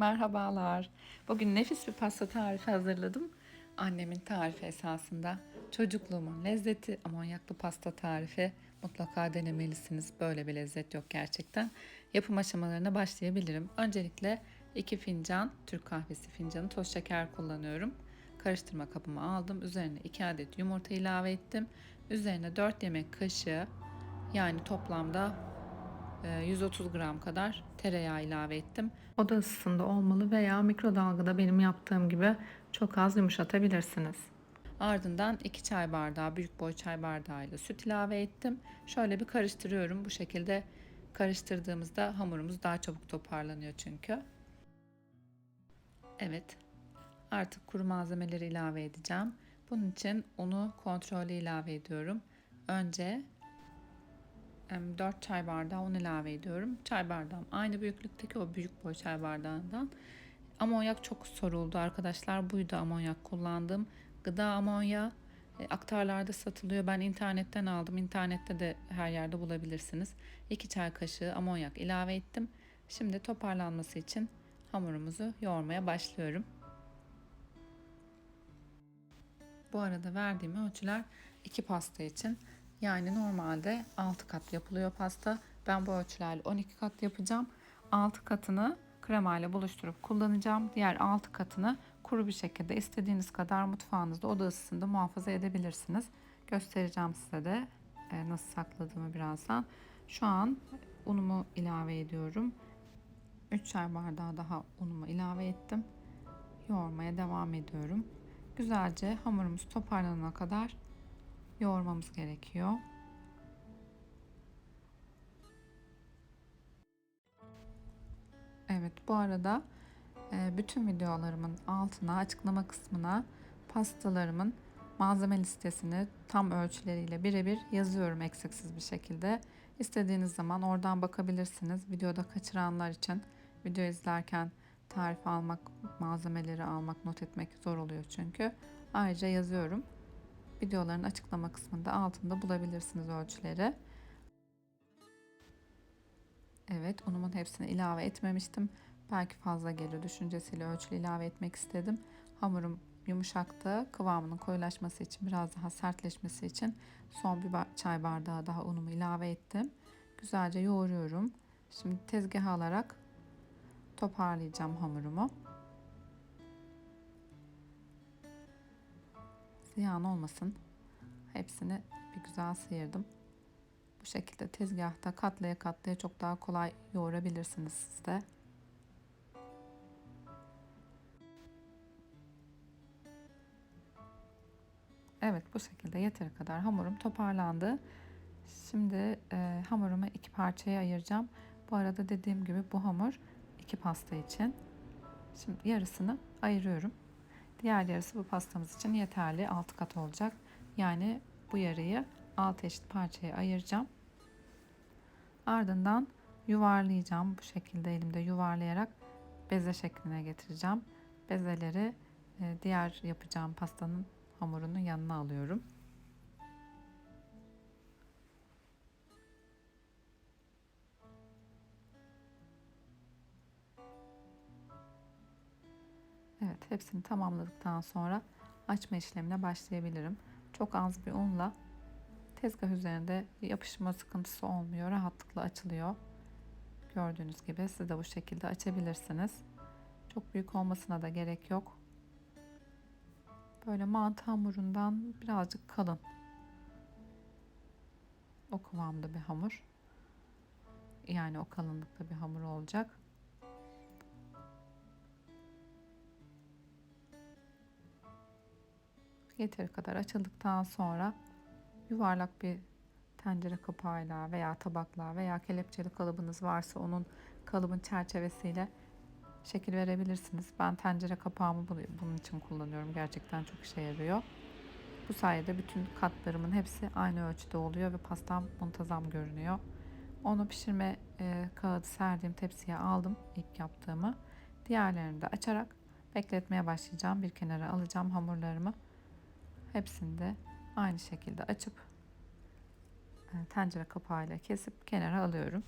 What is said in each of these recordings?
Merhabalar. Bugün nefis bir pasta tarifi hazırladım. Annemin tarifi esasında. Çocukluğumun lezzeti amonyaklı pasta tarifi. Mutlaka denemelisiniz. Böyle bir lezzet yok gerçekten. Yapım aşamalarına başlayabilirim. Öncelikle 2 fincan Türk kahvesi fincanı toz şeker kullanıyorum. Karıştırma kabıma aldım. Üzerine 2 adet yumurta ilave ettim. Üzerine 4 yemek kaşığı yani toplamda 130 gram kadar tereyağı ilave ettim. Oda ısısında olmalı veya mikrodalgada benim yaptığım gibi çok az yumuşatabilirsiniz. Ardından 2 çay bardağı büyük boy çay bardağıyla süt ilave ettim. Şöyle bir karıştırıyorum. Bu şekilde karıştırdığımızda hamurumuz daha çabuk toparlanıyor çünkü. Evet. Artık kuru malzemeleri ilave edeceğim. Bunun için unu kontrollü ilave ediyorum. Önce 4 çay bardağı un ilave ediyorum. Çay bardağım aynı büyüklükteki o büyük boy çay bardağından. Amonyak çok soruldu arkadaşlar. Buydu amonyak kullandığım. Gıda amonyağı e, aktarlarda satılıyor. Ben internetten aldım. İnternette de her yerde bulabilirsiniz. 2 çay kaşığı amonyak ilave ettim. Şimdi toparlanması için hamurumuzu yoğurmaya başlıyorum. Bu arada verdiğim ölçüler iki pasta için. Yani normalde 6 kat yapılıyor pasta. Ben bu ölçülerle 12 kat yapacağım. 6 katını kremayla buluşturup kullanacağım. Diğer 6 katını kuru bir şekilde istediğiniz kadar mutfağınızda oda ısısında muhafaza edebilirsiniz. Göstereceğim size de e, nasıl sakladığımı birazdan. Şu an unumu ilave ediyorum. 3 çay bardağı daha unumu ilave ettim. Yoğurmaya devam ediyorum. Güzelce hamurumuz toparlanana kadar yoğurmamız gerekiyor. Evet bu arada e, bütün videolarımın altına açıklama kısmına pastalarımın malzeme listesini tam ölçüleriyle birebir yazıyorum eksiksiz bir şekilde. İstediğiniz zaman oradan bakabilirsiniz. Videoda kaçıranlar için video izlerken tarif almak, malzemeleri almak, not etmek zor oluyor çünkü. Ayrıca yazıyorum. Videoların açıklama kısmında altında bulabilirsiniz ölçüleri. Evet unumun hepsini ilave etmemiştim. Belki fazla gelir düşüncesiyle ölçülü ilave etmek istedim. Hamurum yumuşaktı. Kıvamının koyulaşması için biraz daha sertleşmesi için son bir çay bardağı daha unumu ilave ettim. Güzelce yoğuruyorum. Şimdi tezgaha alarak toparlayacağım hamurumu. Ziyan olmasın. Hepsini bir güzel sıyırdım. Bu şekilde tezgahta katlaya katlaya çok daha kolay yoğurabilirsiniz siz de. Evet bu şekilde yeteri kadar hamurum toparlandı. Şimdi e, hamurumu iki parçaya ayıracağım. Bu arada dediğim gibi bu hamur iki pasta için. Şimdi yarısını ayırıyorum. Diğer yarısı bu pastamız için yeterli. 6 kat olacak. Yani bu yarıyı 6 eşit parçaya ayıracağım. Ardından yuvarlayacağım. Bu şekilde elimde yuvarlayarak beze şekline getireceğim. Bezeleri e, diğer yapacağım pastanın hamurunun yanına alıyorum. Hepsini tamamladıktan sonra açma işlemine başlayabilirim. Çok az bir unla tezgah üzerinde yapışma sıkıntısı olmuyor. Rahatlıkla açılıyor. Gördüğünüz gibi siz de bu şekilde açabilirsiniz. Çok büyük olmasına da gerek yok. Böyle mantı hamurundan birazcık kalın. O kıvamda bir hamur. Yani o kalınlıkta bir hamur olacak. Yeteri kadar açıldıktan sonra yuvarlak bir tencere kapağıyla veya tabakla veya kelepçeli kalıbınız varsa onun kalıbın çerçevesiyle şekil verebilirsiniz. Ben tencere kapağımı bunun için kullanıyorum. Gerçekten çok işe yarıyor. Bu sayede bütün katlarımın hepsi aynı ölçüde oluyor ve pastam muntazam görünüyor. Onu pişirme e, kağıdı serdiğim tepsiye aldım ilk yaptığımı. Diğerlerini de açarak bekletmeye başlayacağım. Bir kenara alacağım hamurlarımı. Hepsini de aynı şekilde açıp e, tencere kapağıyla kesip kenara alıyorum.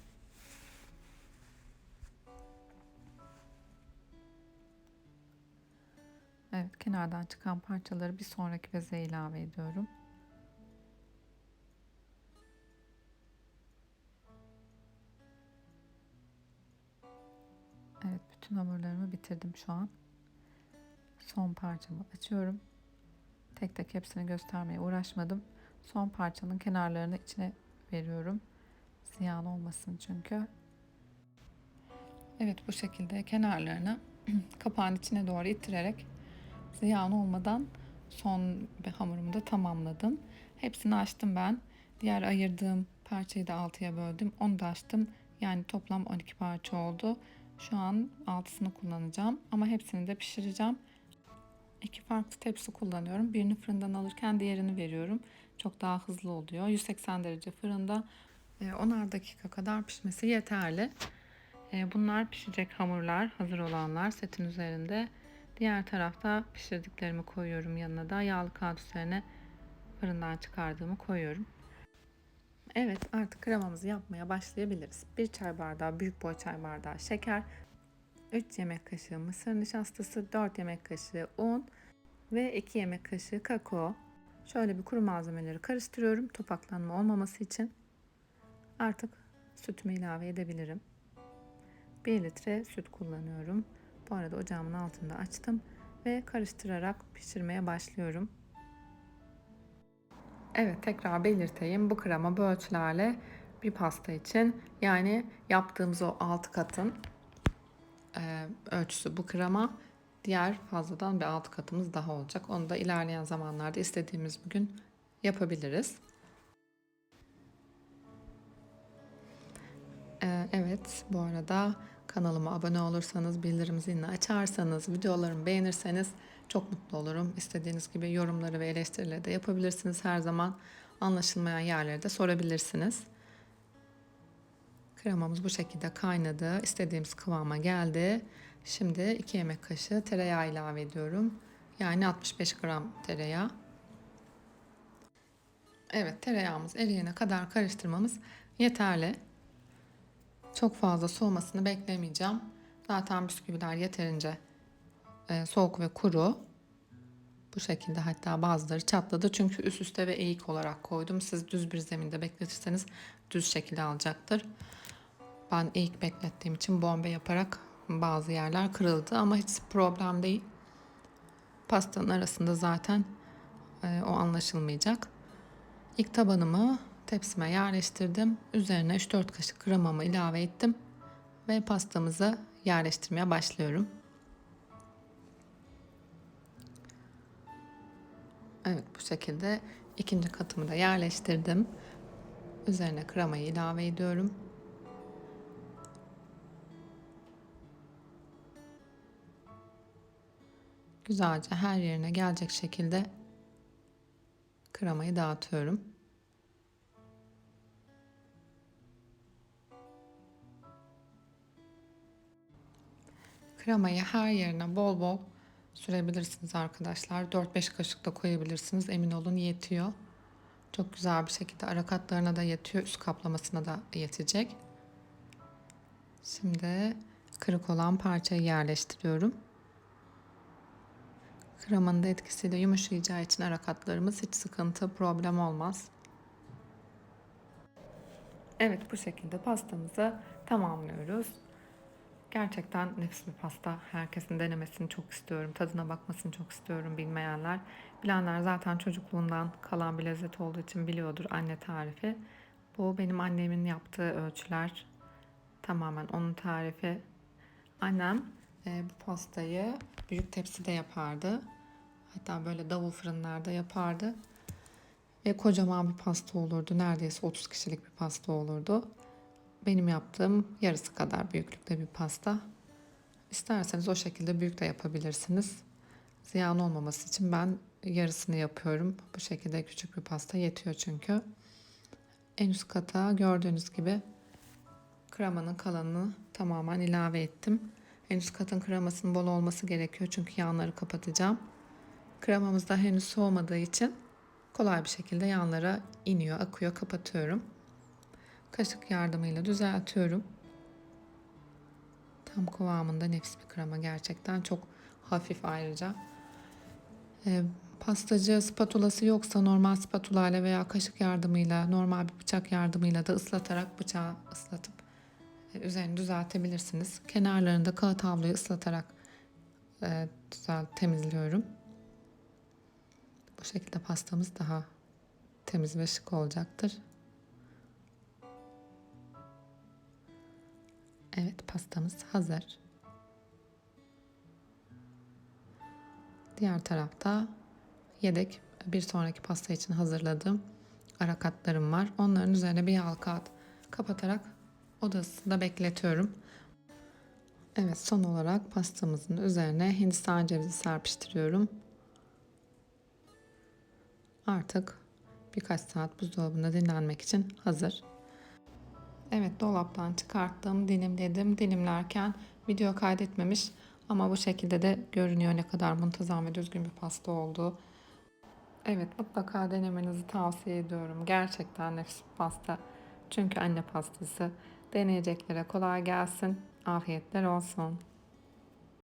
Evet kenardan çıkan parçaları bir sonraki beze ilave ediyorum. Evet bütün hamurlarımı bitirdim şu an. Son parçamı açıyorum. Tek tek hepsini göstermeye uğraşmadım. Son parçanın kenarlarını içine veriyorum. Ziyan olmasın çünkü. Evet bu şekilde kenarlarını kapağın içine doğru ittirerek ziyan olmadan son hamurumu da tamamladım. Hepsini açtım ben. Diğer ayırdığım parçayı da altıya böldüm. Onu da açtım. Yani toplam 12 parça oldu. Şu an altısını kullanacağım ama hepsini de pişireceğim. İki farklı tepsi kullanıyorum. Birini fırından alırken diğerini veriyorum. Çok daha hızlı oluyor. 180 derece fırında 10'ar e, dakika kadar pişmesi yeterli. E, bunlar pişecek hamurlar, hazır olanlar setin üzerinde. Diğer tarafta pişirdiklerimi koyuyorum yanına da yağlı kağıt üzerine fırından çıkardığımı koyuyorum. Evet artık kremamızı yapmaya başlayabiliriz. 1 çay bardağı büyük boy çay bardağı şeker, 3 yemek kaşığı mısır nişastası, 4 yemek kaşığı un ve 2 yemek kaşığı kakao. Şöyle bir kuru malzemeleri karıştırıyorum topaklanma olmaması için. Artık sütümü ilave edebilirim. 1 litre süt kullanıyorum. Bu arada ocağımın altında açtım ve karıştırarak pişirmeye başlıyorum. Evet tekrar belirteyim. Bu krema bu ölçülerle bir pasta için yani yaptığımız o 6 katın e, ölçüsü bu krema. Diğer fazladan bir 6 katımız daha olacak. Onu da ilerleyen zamanlarda istediğimiz bir gün yapabiliriz. E, evet bu arada kanalıma abone olursanız, bildirim zilini açarsanız, videolarımı beğenirseniz çok mutlu olurum. İstediğiniz gibi yorumları ve eleştirileri de yapabilirsiniz. Her zaman anlaşılmayan yerleri de sorabilirsiniz. Kremamız bu şekilde kaynadı. İstediğimiz kıvama geldi. Şimdi 2 yemek kaşığı tereyağı ilave ediyorum. Yani 65 gram tereyağı. Evet tereyağımız eriyene kadar karıştırmamız yeterli. Çok fazla soğumasını beklemeyeceğim. Zaten bisküviler yeterince e, soğuk ve kuru. Bu şekilde hatta bazıları çatladı çünkü üst üste ve eğik olarak koydum. Siz düz bir zeminde bekletirseniz düz şekilde alacaktır. Ben eğik beklettiğim için bombe yaparak bazı yerler kırıldı ama hiç problem değil. Pastanın arasında zaten e, o anlaşılmayacak. İlk tabanımı tepsime yerleştirdim. Üzerine 3-4 kaşık kremamı ilave ettim ve pastamızı yerleştirmeye başlıyorum. Evet bu şekilde ikinci katımı da yerleştirdim. Üzerine kremayı ilave ediyorum. Güzelce her yerine gelecek şekilde kremayı dağıtıyorum. Kremayı her yerine bol bol sürebilirsiniz arkadaşlar. 4-5 kaşık da koyabilirsiniz. Emin olun yetiyor. Çok güzel bir şekilde ara katlarına da yetiyor. Üst kaplamasına da yetecek. Şimdi kırık olan parçayı yerleştiriyorum. Kremanın da etkisiyle yumuşayacağı için ara katlarımız hiç sıkıntı, problem olmaz. Evet bu şekilde pastamızı tamamlıyoruz. Gerçekten nefis bir pasta. Herkesin denemesini çok istiyorum. Tadına bakmasını çok istiyorum bilmeyenler. Bilenler zaten çocukluğundan kalan bir lezzet olduğu için biliyordur anne tarifi. Bu benim annemin yaptığı ölçüler. Tamamen onun tarifi. Annem e, bu pastayı büyük tepside yapardı. Hatta böyle davul fırınlarda yapardı. Ve kocaman bir pasta olurdu. Neredeyse 30 kişilik bir pasta olurdu. Benim yaptığım yarısı kadar büyüklükte bir pasta. İsterseniz o şekilde büyük de yapabilirsiniz. Ziyan olmaması için ben yarısını yapıyorum. Bu şekilde küçük bir pasta yetiyor çünkü. En üst kata gördüğünüz gibi kremanın kalanını tamamen ilave ettim. En üst katın kremasının bol olması gerekiyor çünkü yanları kapatacağım. Kremamız da henüz soğumadığı için kolay bir şekilde yanlara iniyor, akıyor, kapatıyorum. Kaşık yardımıyla düzeltiyorum. Tam kıvamında nefis bir krema gerçekten çok hafif ayrıca. E, pastacı spatulası yoksa normal spatula ile veya kaşık yardımıyla, normal bir bıçak yardımıyla da ıslatarak bıçağı ıslatıp üzerini düzeltebilirsiniz. Kenarlarını da kağıt havluyu ıslatarak e, düzelt, temizliyorum. Bu şekilde pastamız daha temiz ve şık olacaktır. Evet pastamız hazır. Diğer tarafta yedek bir sonraki pasta için hazırladığım ara katlarım var. Onların üzerine bir yağ kağıt kapatarak odasında bekletiyorum. Evet son olarak pastamızın üzerine hindistan cevizi serpiştiriyorum. Artık birkaç saat buzdolabında dinlenmek için hazır. Evet dolaptan çıkarttım, dilimledim. Dilimlerken video kaydetmemiş ama bu şekilde de görünüyor ne kadar muntazam ve düzgün bir pasta olduğu. Evet mutlaka denemenizi tavsiye ediyorum. Gerçekten nefis pasta. Çünkü anne pastası. Deneyeceklere kolay gelsin. Afiyetler olsun.